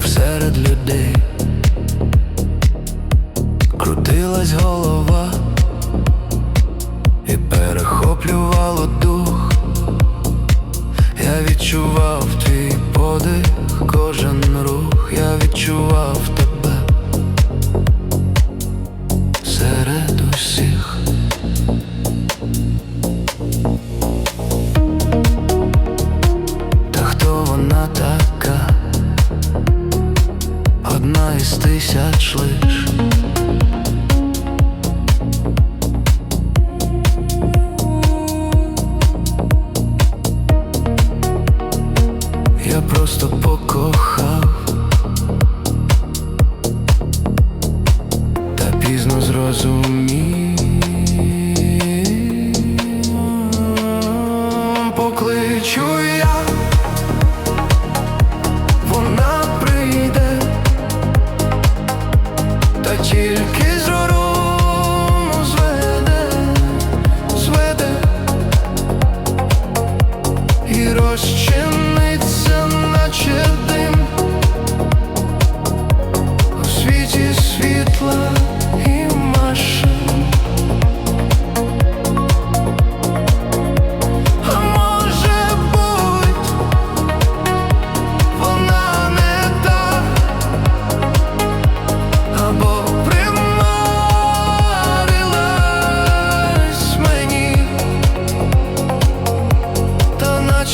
був серед людей, крутилась голова і перехоплювало дух, я відчував твій подих, кожен рух, я відчував. просто покохав, та пізно зрозумів, покличу.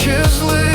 choose.